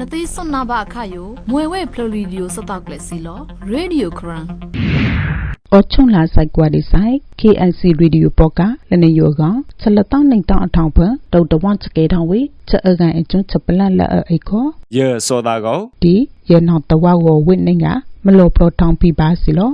နသိစွန်နာဘအခါယိုမွေဝဲဖလိုရီဒီယိုစတောက်ကလက်စီလောရေဒီယိုခရန်အော်ချုံလာဆိုင်ကွာဒီဆိုင် KNC Radio ပေါ့ကလနေယောကောင်ချက်လက်တောင်းနိုင်တောင်းအထောင်ဖွဒေါက်တာဝန်ချကေထောင်းဝေချက်အကန်အကျွန်းချက်ပလတ်လက်အိခောယေစောတာကောဒီရနောက်တဝါကိုဝိနေကမလို့ပရထောင်းပြပါစီလော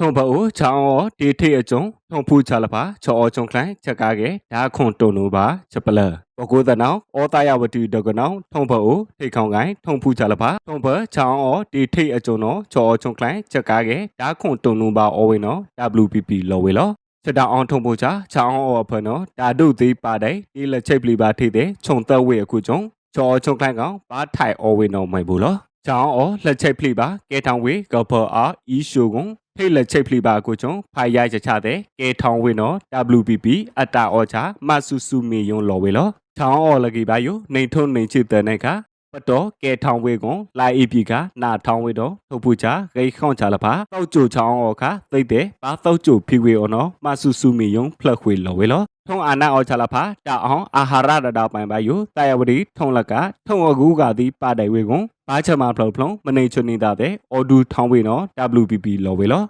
ထုံဖအိုချောင်းအောဒီထိအကျုံထုံဖူချလပါချောအောချုံခလိုင်းချက်ကားကေဒါခွန်တုံနိုပါချက်ပလဘကိုသနောဩတာယဝတီဒကနောင်ထုံဖအိုထိခေါင်ကိုင်းထုံဖူချလပါထုံဖချောင်းအောဒီထိအကျုံနောချောအောချုံခလိုင်းချက်ကားကေဒါခွန်တုံနိုပါအောဝေနော WPP လောဝေလောချက်တောင်အောင်ထုံဖို့ချချောင်းအောဖနောဒါဒုသေးပါတဲ့ဒီလက်ချိတ်ပလီပါထိတဲ့ခြုံသက်ဝေအခုကျုံချောအောချုံခလိုင်းကောင်ဘာထိုင်အောဝေနောမိုင်ဘူးလော ချောင်းအောလက်ချိတ်ဖလိပါကဲထောင်ဝေကောဖောအာအီရှိုကွန်ဖိတ်လက်ချိတ်ဖလိပါကိုကျုံဖိုင်ရိုက်ချချတဲ့ကဲထောင်ဝေနော် WPP အတာအောချာမဆူဆူမီယုံလော်ဝေလောချောင်းအောလကီပါယိုနေထုံနေချစ်တဲ့နိုင်ကပတော်ကဲထောင်ဝေကွန်လာအီပီကနာထောင်ဝေတော့ထုတ်ပူချဂိတ်ခေါန့်ချလပါတောက်ကြိုချောင်းအောခသိတဲ့ဘာတောက်ကြိုဖိဝေအောနော်မဆူဆူမီယုံဖလက်ခွေလော်ဝေလော ထုံအာနာအောချလာဖာတာအောင်အာဟာရဒတာပိုင်ပါယိုတာယဝတိထုံလကထုံအကူကသည်ပါတိုင်ဝေကွန်ဘာချမဖလုံဖလုံမနေချွနေတာတဲ့အော်ဒူထောင်းဝေနော် WPP လော်ဝေလော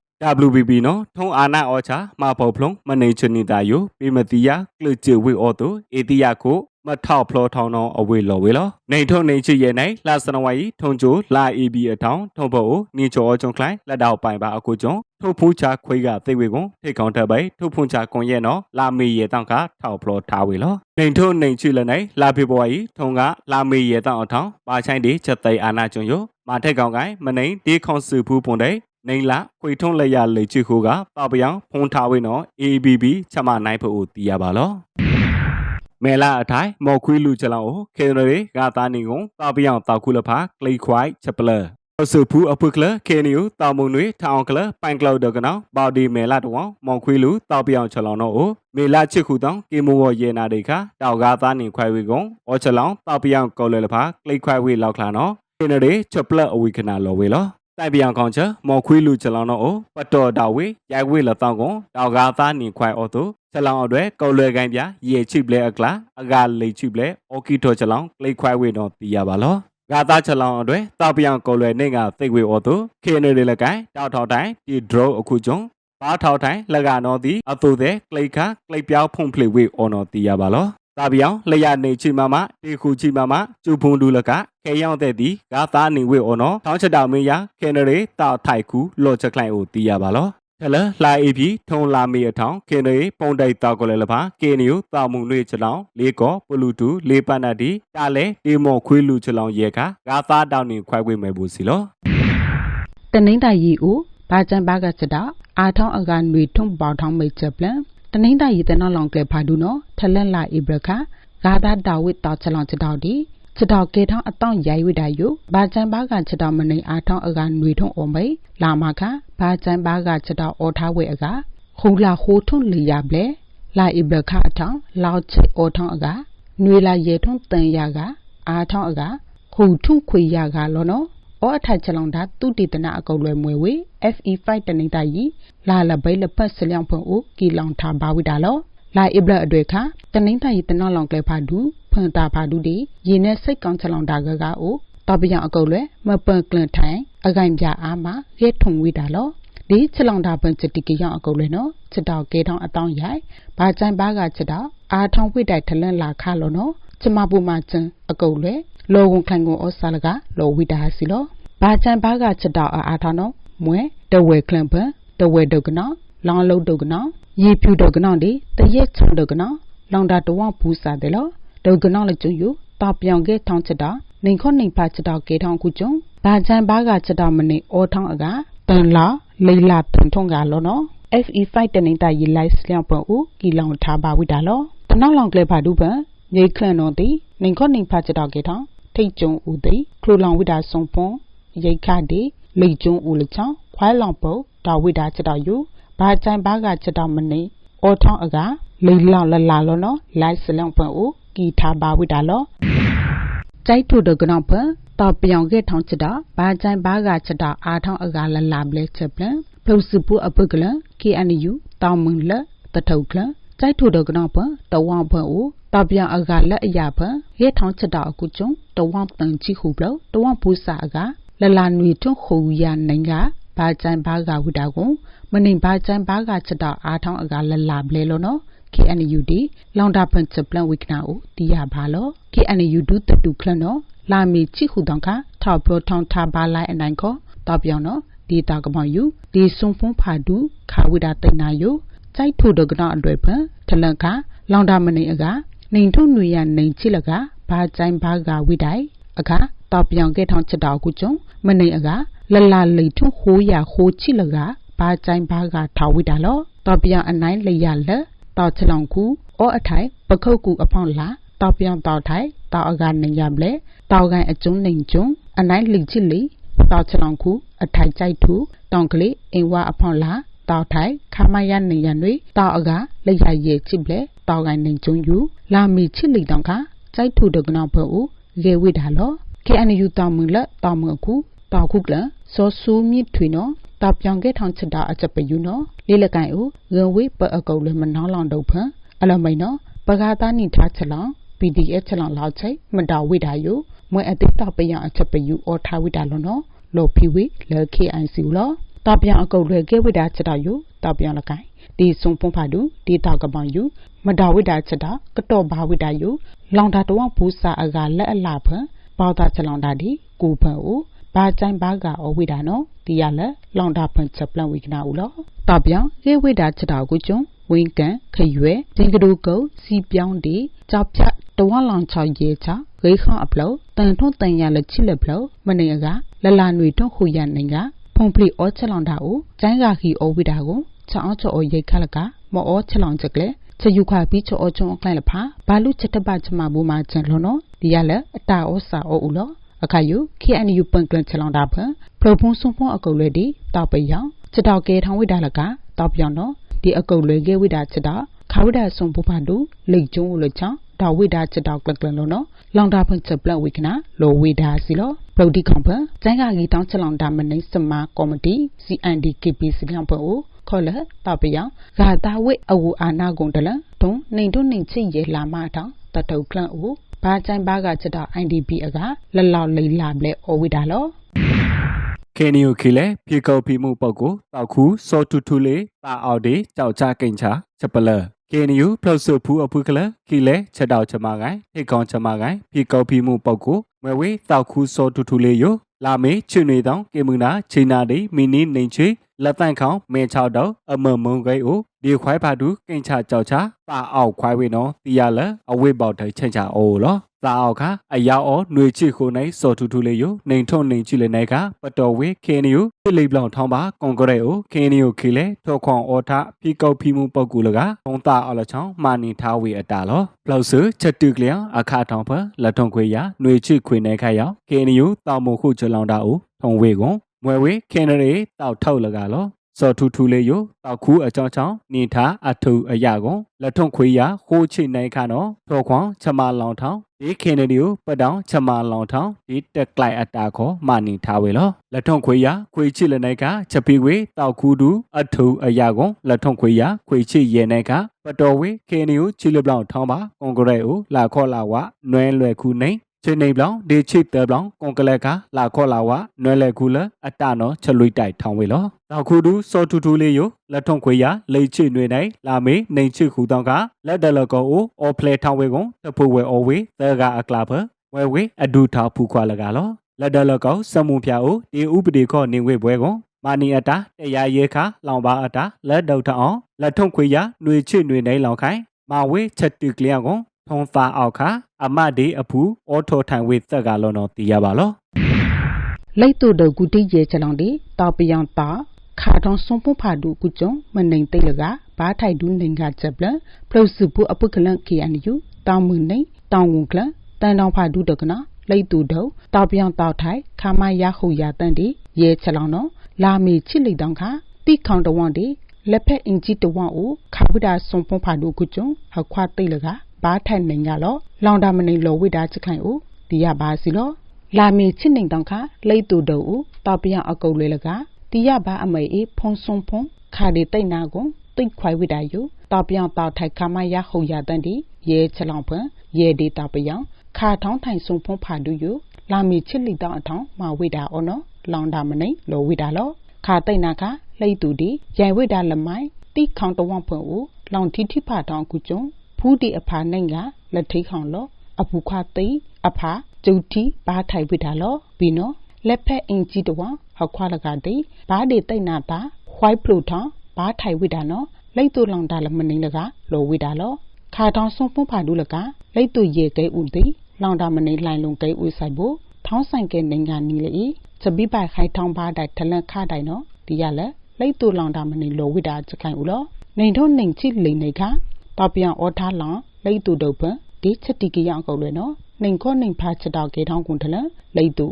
WPP နော်ထုံအာနာအောချမဖော်ဖလုံမနေချွနေတာယိုပေမတိယကလချေဝေအော်တိုအေတိယကို မထောက်ဖလောထောင်းတော့အဝေလော်ဝေလောနေထုံနေချစ်ရဲ့နိုင်လာစနဝါယီထုံချိုလာ AB အထောင်းထုံဖို့နီချောချုံခလိုင်းလက်တော့ပိုင်ပါအကူကျုံထုတ်ဖူးချခွေးကသိဝေကွန်ထိတ်ကောင်ထပ်ပိုင်ထုတ်ဖုန်ချကွန်ရဲ့နော်လာမေရဲ့တောင်းကထောက်ဖလောထားဝေလောနေထုံနေချစ်လက်နိုင်လာဖေပေါ်ဝါယီထုံကလာမေရဲ့တောင်းအထောင်းပါချိုင်းဒီချက်သိအာနာကျုံယိုမာထက်ကောင်ကိုင်းမနိုင်ဒီခွန်စုဖူးပွန်တဲ့နေလာခွေထုံးလက်ရလေချစ်ခိုးကပပယောင်ဖုန်ထားဝေနော် ABB ချက်မနိုင်ဖို့တီးရပါလော မဲလာအထိုင်မော်ခွေးလူချလောင်းကိုခေနရီဂါတာနီကိုတောက်ပြောင်တောက်ခုလဖာကလိခွိုင်ချက်ပလအဆူဖူအဖုကလခေနီယတောင်မုံတွေထောင်ကလပိုင်ကလောက်ဒကနောဘော်ဒီမဲလာတောမော်ခွေးလူတောက်ပြောင်ချလောင်းတော့ကိုမေလာချစ်ခုတောင်ကေမိုဝရေနာတွေခတောက်ကားသားနေခွိုင်ဝေကုံအောချလောင်းတောက်ပြောင်ကောလေလဖာကလိခွိုင်ဝေလောက်ခလာနော်ခေနရီချက်ပလအဝိခနာလောဝေလော တိုင်ပြောင်ကောင်ချမော်ခွေးလူချလောင်းတော့ပတော်တော်ဝေရိုက်ဝေလတောင်းကွန်တောက်ကားသားနေခွိုင်အော်တိုချလောင်အတွက်ကော်လွယ်ကိုင်းပြရေချိပလဲအကလာအကလိချိပလဲအော်ကီတိုချလောင်ကလိခွိုင်ဝေတော့တီးရပါလောဂါသားချလောင်အတွက်တောက်ပြောင်ကော်လွယ်နေကသိဝေအော်တိုခေနေရလကိုင်းတောက်ထောက်တိုင်းဒီဒရိုအခုကျုံဘာထောက်တိုင်းလကနော်တီအတူတဲ့ကလိခါကလိပြောင်းဖုန်ဖလေဝေအော်နော်တီးရပါလော တာပြောင်လျာနေချိမမတေခုချိမမကျူဖုန်ဒူလကခဲရောက်တဲ့ဒီဂါသားနေဝေအော်နော်ထောင်းချက်တောင်မင်းရခေနရီတောက်ထိုက်ခုလော့ချက်ခလိုက်ကိုတီးရပါလောဟဲ့လလာအီပြီထုံလာမီအထောင်ခင်နေပုံတိုက်တောက်ကိုလည်းလပါကေနီယိုတာမုံနွေချလောင်လေးကောပလူတူလေးပနတီတာလဲတေမော်ခွေးလူချလောင်ရဲခါဂါသားတောင်းနေခွိုက်ဝေမယ်ဘူးစီလောတနိမ့်တိုင်ရီဦးဘာချန်ဘာကချက်တာအာထောင်းအကန်တွေထုံပေါထောင်းမိတ်ချက်ပလန်တ နိမ့်တိုင်ရီတနော်လောင်ကလေဖာဒူနော်ထလန်လာအိဘရခဂါသာဒါဝစ်တောက်ချလောင်ချက်တော့ဒီချက်တော့ကေထောင်းအတောင့်ရိုက်ဝိတာယုဘာချန်ဘာကချက်တော့မနေအာထောင်းအကန်တွေထုံအောင်မိတ်လာမခဘာချန်ဘာကချက်တော့အော်ထားဝဲအကခူလာဟိုထုံလီရပလေလာအိဘရခအထောင်းလောက်ချက်အော်ထောင်းအကနွေလာရေထုံတန်ရကအာထောင်းအကခုထုံခွေရကလောနော် အောအထက်ချလောင်တာတုတိတနာအကုတ်လွယ်မွေဝေ FE5 တနေတာကြီးလာလဘိလပတ်စလျောင်းဖွန်ဦးကီလောင်ထားပါဝိတာလောလာအိဘလအတွေ့ခတနေတာကြီးတနော်လောင်ကလေဖာဒူဖွန်တာဖာဒူဒီရေနဲ့စိတ်ကောင်းချလောင်တာကကအိုတော်ပြအကုတ်လွယ်မပန်ကလန်ထိုင်အကိုင်ပြအားမှာရဲထုံဝိတာလောဒီချလောင်တာပန်ချတိကရောက်အကုတ်လွယ်နော်ချတောက်ကဲထောင်းအတောင်းရိုက်ဘာချိုင်ဘာကချတောက်အာထောင်းဝိတိုက်ထလန်လာခလောနော်ချမပူမချန်အကုတ်လွယ် လောဝန်ခိုင်ကိုဩဆာလကလောဝိတာစီလောဘာချန်ဘာကချက်တော့အားထောင်းတော့မွဲတဝဲကလန်ပတဝဲဒုကနောလောင်လုံးဒုကနောရေဖြူဒုကနောဒီတရက်ချုံဒုကနောလောင်တာတဝဘူးစားတယ်လို့ဒုကနောလည်းကျူယူတောက်ပြောင်ခဲ့ထောင်းချက်တော့နေခွန်နေဖာချက်တော့ကေထောင်းခုကျုံဘာချန်ဘာကချက်တော့မနေအောထောင်းအကတန်လာလေလာတန်ထုံကလောနော် FE5 တနေတာရီလိုက်စလျောင်းပွန်ဦးကီလောင်ထားပါဝိတာလောတနောက်လောင်ကလေးဖာဒူပန်မြိတ်ခလန်တော့ဒီနေခွန်နေဖာချက်တော့ကေထောင်း ထိတ်ကျုံဦးသိခလိုလောင်ဝိတာဆုံပွန်ရိတ်ခတိလိတ်ကျုံဦးလချောင်းခွိုင်းလောင်ပုတ်တာဝိတာချက်တော်ယူဘာချိုင်ဘာကချက်တော်မနေအောထောင်းအကလိတ်လောင်လလာလောနော်လိုက်စလောင်ပွန်ဦးကီထားပါဝိတာလောကြိုက်ထုဒကနောဖတော်ပြောင်ခဲ့ထောင်းချက်တော်ဘာချိုင်ဘာကချက်တော်အာထောင်းအကလလာပလဲချက်ပလန်ဖုတ်စပူအပုကလ KNU တောင်မွန်လတထုတ်ကလ ကြိုက်ထူတော့ကနော်ပတဝောင်ဖန်ဦးတပြအကလက်အရာဖန်ရဲထောင်းချက်တော့အခုကျုံတဝောင်တန်ချီခုဘလတဝောင်ပူစာကလလာနွေထွန်းခူရနိုင်ကဘာကြိုင်ဘာကဝိတာကိုမနေဘာကြိုင်ဘာကချက်တော့အားထောင်းအကလလာဘလဲလို့နော် KNUD လောင်တာပန်ချက်ပလန်ဝိကနာဦးတီးရပါလို့ KNUD တတူခလနော်လာမီချိခုတောင်ခထောက်ပရထောင်းထားပါလိုက်အနိုင်ခေါ်တော့ပြောင်းနော်ဒီတာကမောင်ယူဒီဆုံဖုံးဖာဒူခါဝိတာတိတ်နာယို ကြိုက်ထိုဒကနာအတွေ့ဖန်ထလန်ကလောင်တာမနေအကနေထုံနွေရနေချိလကဘာကြိုင်ဘာကဝိတိုင်အခါတော့ပြောင်းခဲ့ထောင်းချက်တော်ကုကျုံမနေအကလလလိထုဟိုးရဟိုးချိလကဘာကြိုင်ဘာကထောက်ဝိတာလောတော့ပြောင်းအနိုင်လရလက်တော့ချလောင်ကူအောအထိုင်ပခုတ်ကူအဖောင်းလာတောက်ပြောင်းတောက်ထိုင်တောက်အကနေရပလေတောက်ကိုင်အကျုံးနေကျုံအနိုင်လိချစ်လီတောက်ချလောင်ကူအထိုင်ကြိုက်ထူတောင်ကလေးအင်ဝါအဖောင်းလာ တောက်ထိုင်ခမရနေရတွေတောက်အကလက်ရရဲ့ချစ်ပလေတောက်ကိုင်နေကျုံယူလာမီချစ်လီတောင်ကကြိုက်ထူဒကနောက်ဖို့ရေဝိဒါလော KNU တောင်မူလက်တောင်မူအခုတောက်ခုကလစောဆူမြစ်ထွေနော်တောက်ပြောင်ခဲ့ထောင်ချတာအချက်ပယူနော်လေးလကိုင်ဦးငွေပအကုတ်လည်းမနှောင်းလောင်တော့ဖန်အလမိန်နော်ပကားသားနိထားချလောင် PDF ချလောင်လောက်ချိမတော်ဝိတာယိုမွေအတိတောက်ပယံအချက်ပယူအော်ထားဝိတာလောနော်လောဖီဝေလဲ KIC လော တောက်ပြောင်အကုတ်လွယ်ခဲ့ဝိတာချက်တာယိုတောက်ပြောင်လကိုင်ဒီဆုံဖုံဖာဒူဒီတောက်ကပောင်ယူမတော်ဝိတာချက်တာကတော့ဘာဝိတာယိုလောင်တာတော့ဘူးစာအကလက်အလာဖန်ပေါတာချလောင်တာဒီကိုဖန်ဦးဘာကြိုင်ဘာကအဝိဒါနော်ဒီရလက်လောင်တာဖွင့်ချက်ပလန်ဝိကနာဦးလောတပြောင်ရေဝိဒါချက်တာကိုကျုံဝင်းကန်ခရွယ်ဂျင်ကဒူကုတ်စီပြောင်းဒီကြောက်ဖြတ်တဝလောင်ချောက်ရဲချဂိခန့်အပလောတန်ထွန်းတန်ရလက်ချိလက်ပလောမနေကလလာနွေထွန်းခူရနိုင်က ဖုန်ပလီအောချက်လောင်တာကိုကျိုင်းကခီအောဝိဒါကိုချောင်းချောရိတ်ခလကမောအောချက်လောင်ချက်ကလေချယူခါပြီးချောအချုံအကလိုက်လဖာဘာလူချက်တပချမဘူမှာချန်လောနော်ဒီရလက်အတာဩစာဩဦးလောအခါယူ KNU ပန်ကလန်ချလောင်တာဖန်ပရဖုံဆုံဖုံအကုတ်လေဒီတောက်ပယောင်ချက်တောက်ကဲထောင်းဝိဒါလကတောက်ပြောင်တော့ဒီအကုတ်လေကဲဝိဒါချက်တော့ခါဝိဒါဆုံပူဖာတူလိတ်ကျုံးလို့ချောင်း ဒါဝိဒါချက်တော့ကလကလလို့နော်လောင်တာဖန်ချက်ပလဝိကနာလိုဝိဒါစီလောပရိုဒီကွန်ဖန်ကျန်းကကြီးတောင်းချက်လောင်တာမနိစမာကော်မတီ CNDKP စီလောင်ဖို့ခေါ်လတပယဂါတာဝိအဝူအာနာဂုံတလတုံနေတုန်နေချစ်ရလာမတောင်တတုတ်ကလန့်ဦးဘာချိုင်ဘာကချက်တော့ IDP အကလလောက်လိလာဘလဲအဝိဒါလောကေနီယိုခီလေပြေကောဖီမှုပုတ်ကိုတောက်ခူစောတူတူလေးတာအောက်ဒီကြောက်ချကိန်ချချက်ပလ ကေနီယိုဖလော့ဆုဖူအဖုကလခီလေချက်တောက်ချမကိုင်ထိတ်ကောင်းချမကိုင်ပြေကောဖီမှုပုတ်ကိုမွေဝေးတောက်ခူစောတူတူလေးယိုလာမေချွနေတောင်ကေမူနာချိနာဒီမီနီနေချွေလက်တန့်ခေါင်မဲချောက်တော့အမမုံဂိတ်အို ဒီခွိုင်ဖာဒူကင်ချာကြောက်ချာပါအောက်ခွိုင်ဝေနော်တီရလအဝိပေါက်ထိုင်ချင်ချာအိုလောသာအောက်ခအယောက်အောနှွေချီခိုနိုင်စော်ထူထူလေးယိုနှိမ်ထုံနှိမ်ချီလေးနိုင်ကပတော်ဝေခင်းနီယိုပြလိပ်လောင်ထောင်းပါကွန်ကရစ်ကိုခင်းနီယိုခီလေထောခွန်အောထဖီကောက်ဖီမှုပုတ်ကူလကဘုံတာအော်လချောင်းမာနီထားဝေအတာလောဘလောက်ဆူချက်တူကလျံအခါထောင်းဖလက်ထုံခွေရနှွေချီခွေနိုင်ခရောက်ခင်းနီယိုတောင်မခုချလောင်တာအိုထုံဝေကွန်မွဲဝေခင်းရီတောက်ထောက်လကလော စောထူထူလေးယိုတောက်ခူအကြောင်းချောင်းနေထားအထုအရာကွန်လက်ထုံခွေရဟိုးချိနိုင်ခါနော်ထောခွန်ချမလောင်ထောင်းဒီခေနဒီကိုပတောင်ချမလောင်ထောင်းဒီတက်ကလိုက်အတာခေါ်မာနီထားဝေလောလက်ထုံခွေရခွေချစ်လနိုင်ကချက်ပီဝေတောက်ခူတူအထုအရာကွန်လက်ထုံခွေရခွေချစ်ရဲနိုင်ကပတော်ဝေခေနီကိုချီလပလောင်ထောင်းပါကွန်ကရဲကိုလာခေါ်လာဝနွဲလွယ်ခုနိုင် ချိန်နေပလောင်ဒီချိတဲပလောင်ကွန်ကလက်ကလာခေါ်လာဝနွဲလဲကူလအတနော်ချလွိတိုက်ထောင်းဝေလောနောက်ခုတူစောထူထူလေးယိုလက်ထုံခွေရလိတ်ချိနွေနိုင်လာမေနေချိခုတောင်းကလက်တလကောအိုအော်ဖလေထောင်းဝေကွန်တဖူဝေအော်ဝေသကအကလာဖဝဲဝေအဒူထောက်ဖူခွာလကလောလက်တလကောစမုံဖျာအိုဒီဥပဒေခောနေဝေဘွဲကွန်မာနီအတာတရားရဲခါလောင်ပါအတာလက်ဒေါထအောင်လက်ထုံခွေရနှွေချိနွေနိုင်လောင်ခိုင်မာဝေချက်တူကလျကွန်ထုံဖာအောက်ခါ အမဒီအဖူအောထောထိုင်ဝေသက်ကလောနော်တီးရပါလောလိတ်တူဒကူတိရဲ့ချလောင်ဒီတောက်ပယောင်တာခါတောင်စွန်ပဖာဒူကုကျုံမနိုင်တိတ်လကဘာထိုက်ဒူးနိုင်ကချက်ပလပလုစုပူအပုကလန်ကေအန်ယူတောင်မွနေတောင်ဝန်ကလတန်တောင်ဖာဒူးတကနာလိတ်တူဒတောက်ပယောင်တောက်ထိုက်ခါမရခုရတန်ဒီရဲ့ချလောင်နော်လာမီချစ်လိတောင်ခါတိခေါန်တဝန်ဒီလက်ဖက်အင်ဂျီတဝန်ကိုခါဝိဒါစွန်ပဖာဒူကုကျုံဟခွာတိတ်လက ဘာထိုက်နိုင်ကလောလောင်တာမနေလောဝိဒါချခိုင်ဦးဒီရပါစီလောလာမီချစ်နေတောင်ခါလိတ်တူဒဦးတောက်ပယောင်အကုတ်လေးလကတီရဘာအမေအေဖုံဆုံဖုံခါဒီတိတ်နာကိုတိတ်ခွိုင်ဝိတာယုတောက်ပြောင်တောက်ထိုက်ခမရဟုရတန်ဒီရဲချလောင်ဖွန်ရဲဒေတာပြောင်ခါထောင်းထိုင်ဆုံဖုံးဖာဒူယုလာမီချစ်လီတောင်းအထောင်းမဝိတာအောနော်လောင်တာမနေလောဝိတာလောခါတိတ်နာခလိတ်တူဒီရိုင်ဝိတာလမိုင်းတိခေါင်တဝန့်ဖွန်ဦးလောင်တီတိဖာတောင်းကူကျုံ ဖူးဒီအဖာနိုင်ကလက်ထိခေါင်လောအပူခသိအဖာကျုတ်တီဘာထိုင်ဝိတာလောပြီးနော်လက်ဖက်အင်ကြီးတဝဟခွာလကတိဘာဒီတိတ်နာတာဝိုက်ဖလူထောင်းဘာထိုင်ဝိတာနော်လိတ်တူလောင်တာလမနေလကလောဝိတာလောခါတောင်ဆုံးဖုံးဖာဒူလကလိတ်တူရေကဲဥတိလောင်တာမနေလှိုင်လုံးကဲဥဆိုင်ဖို့ထောင်းဆိုင်ကဲနိုင်ငံနီလေချဘိပိုင်ခိုင်ထောင်းဘာတိုင်ထလန်ခါတိုင်နော်ဒီရလဲလိတ်တူလောင်တာမနေလောဝိတာချခိုင်ဥလောနေတော့နေချိလိနေခါ တော့ပြန်အောထားလောင်လိတ်တူဒုတ်ပဒီချက်တီကရအကုတ်လွယ်နော်နှင်ခေါနှင်ဖာချက်တော့ကေထောင်းကွန်ထလလိတ်တူ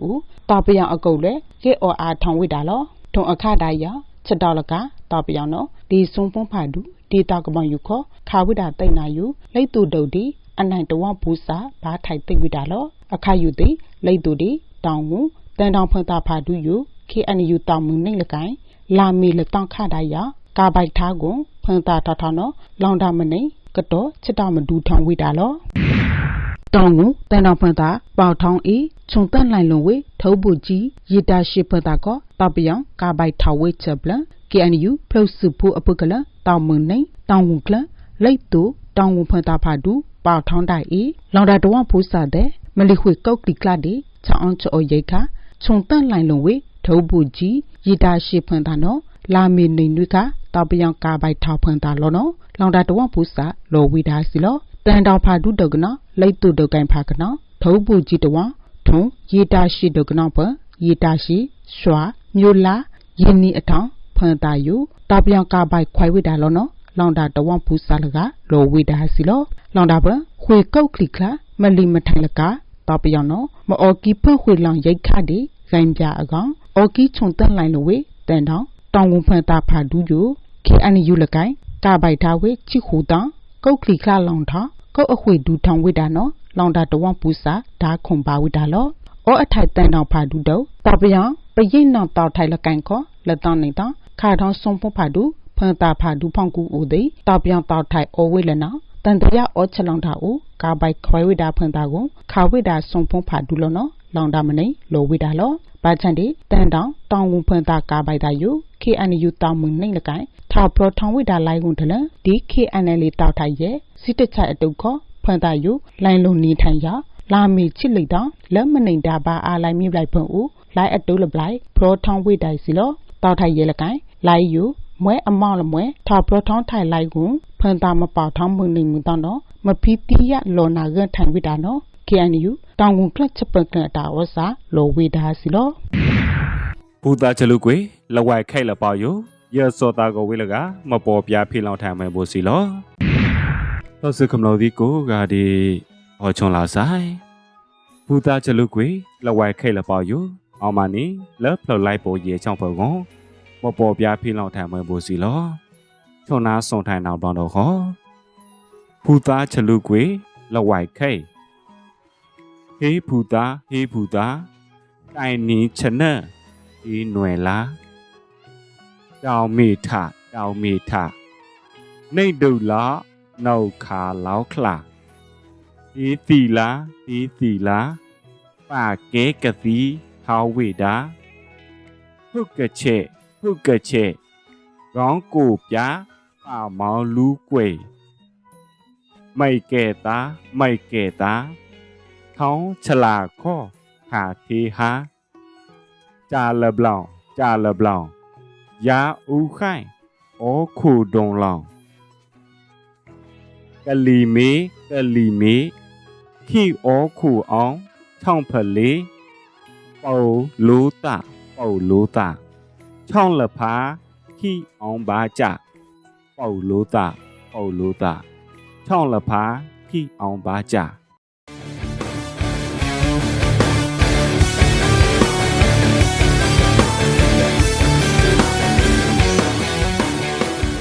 တော့ပြန်အကုတ်လွယ်ကေအော်အားထောင်းဝိတာလောထုံအခဒါရချက်တော့လကတော့ပြောင်နော်ဒီစုံဖုံးဖာဒူဒီတောက်ကမောင်ယူခေါ်ခါဝိတာတိတ်နာယူလိတ်တူဒုတ်ဒီအနိုင်တဝဘူးစာဘာထိုင်တိတ်ဝိတာလောအခါယူသိလိတ်တူဒီတောင်းငူတန်တောင်ဖွင့်တာဖာဒူယူ KNU တောင်မူနှိမ့်လကိုင်လာမီလတောင်ခဒါရ ကာဘိုက်ထားကိုဖွင့်တာထထနော်လောင်တာမနေကတော့ချစ်တော်မဒူထောင်ဝိတာလောတောင်းငူတန်တော်ဖွင့်တာပေါထောင်းအေးခြုံတက်လိုက်လုံဝေထုပ်ပူကြီးရတာရှိဖွင့်တာကောတပယံကာဘိုက်ထားဝေချက်ပလန် KNU ဖလုစုဖူအပုကလတောင်မွန်နေတောင်ဝုန်ကလလိတ်တူတောင်ဝုန်ဖွင့်တာဖာဒူပေါထောင်းတိုင်အေလောင်တာတဝဖူးစားတဲ့မလီခွေကောက်တီကလာဒီချောင်းချောရိတ်ခခြုံတက်လိုက်လုံဝေထုပ်ပူကြီးရတာရှိဖွင့်တာနော်လာမီနေနွိက တောက်ပယံကာဘိုက်ထောက်ဖွင့်တာလောနော်လောင်တာတဝဖူးစားလောဝီဒါစီလောတန်တောင်ဖာဒူဒကနော်လိတ်တူဒကင်ဖာကနော်ထုပ်ပူကြီးတဝထုံရတာရှိဒကနော်ပရတာရှိရွှာမြို့လာယင်းနီအထောင်ဖွန်တာယူတပြောင်ကပိုက်ခွိုင်ဝိတာလောနော်လောင်တာတဝန့်ဖူးစားလကလောဝိတာစီလောလောင်တာပခွေကောက်ခလီခလာမလီမထိုင်လကတပြောင်နော်မအော်ကီဖွင့်ခွေလောင်ရိတ်ခဒီဂိုင်းပြအကောင်အော်ကီခြုံတက်လိုက်လို့ဝေတန်တောင်တောင်ဝန်ဖွန်တာဖာဒူးယူ ခေအန်ယူလကိုင်ကပိုက်ထားဝေချိခူတောင်ကောက်ခလီခလာလောင်ထားကောက်အခွေဒူထောင်ဝိတာနော်လောင်တာတဝန့်ပူစာဓာခုံပါဝိတာလောအောအထိုက်တန်တော်ဖာဒူတော့တပယံပရိတ်နောက်တောက်ထိုက်လကန်ခောလက်တောင်းနေတောခါထောင်းစုံဖဖာဒူဖန်တာဖာဒူဖောင်ကူဦးသေးတောက်ပြောင်တောက်ထိုက်အောဝေးလနော်တန်တရအောချလောင်တာဦးကာဘိုက်ခွဲဝိတာဖန်တာကိုခါဝိတာစုံဖုံဖာဒူလောနော်လောင်တာမနေလောဝိတာလော ဘာချန်ဒီတန်တောင်တောင်ဝဖန်တာကာဘိုက်တာယူ KNU တောင်မနှိမ့်လကိုင်ထာပရထောင်ဝိတာလိုက်ကုန်တယ်ဒီ KNL တောက်ထိုက်ရဲ့စစ်တချိုက်အတုခောဖန်တာယူလိုင်းလုံးနေထိုင်ရလာမီချစ်လိတ်တောင်လက်မနေတာပါအားလိုက်မြလိုက်ဖွင့်ဦးလိုက်အတူလပလိုက်ပရောထောင်းဝိတိုင်စီလောတောက်ထိုင်ရဲလကိုင်လိုက်ယူမွဲအမောက်လမွဲထာပရထောင်းထိုင်လိုက်ကွန်ဖန်တာမပေါထောင်းမှုနေမှုတောင်းတော့မဖီတီရလောနာကထိုင်ဝိတာနော် KNU တောင်ကွန်ကလချပကတာဝစာလောဝိဒါစီလောဘူတာချလူကွေလဝိုက်ခိုက်လပေါယိုရစောတာကိုဝေလကမပေါ်ပြဖိလောင်ထိုင်မယ်ဖို့စီလောတော့စကမလို့ဒီကိုကဒီဟောချုံလာဆိုင်ဘူတာချလူကွေလဝိုက်ခိုက်လပေါယိုအောင်မနီလဖလလိုက်ပေါ်ရေချောင်းဖို့ကောမပေါ်ပြဖိလောင်ထိုင်မယ်ဖို့စီလောချုံနာစုံထိုင်နောက်တော့တော့ဟောဘူတာချလူကွေလဝိုက်ခိုက် เฮบูดาเฮบูดาไกนี้ชนะดีหน่วยละดาวมีถาดาวมีถาในดูละเนาขาล้าคลาทีสีลาทีสีลาป่าเก๊กะสีฮาวิดาพุกกะเชพุกกะเชร้องกูบยาป่าเมาลูกวไม่เกตาไม่เกตา နှိတ်ဒုလားနှုတ်ခါလောက်ခလာဒီသီလားဒီသီလားပါကဲကတိဟောဝေတာဟုတ်ကချက်ဟုတ်ကချက်ကောင်းကိုပြပါမောင်လူကွယ်မိုက်ကဲတာမိုက်ကဲတာထောင်းချလာခောဟာသေးဟာ cha le blanc cha le blanc ya u khai o khu dong long ကလီမေကလီမေခိဩခုအောင်ချောင်းဖလေးပေါလိုတာပေါလိုတာချောင်းလဖာခိအောင်ပါကြပေါလိုတာပေါလိုတာချောင်းလဖာခိအောင်ပါကြ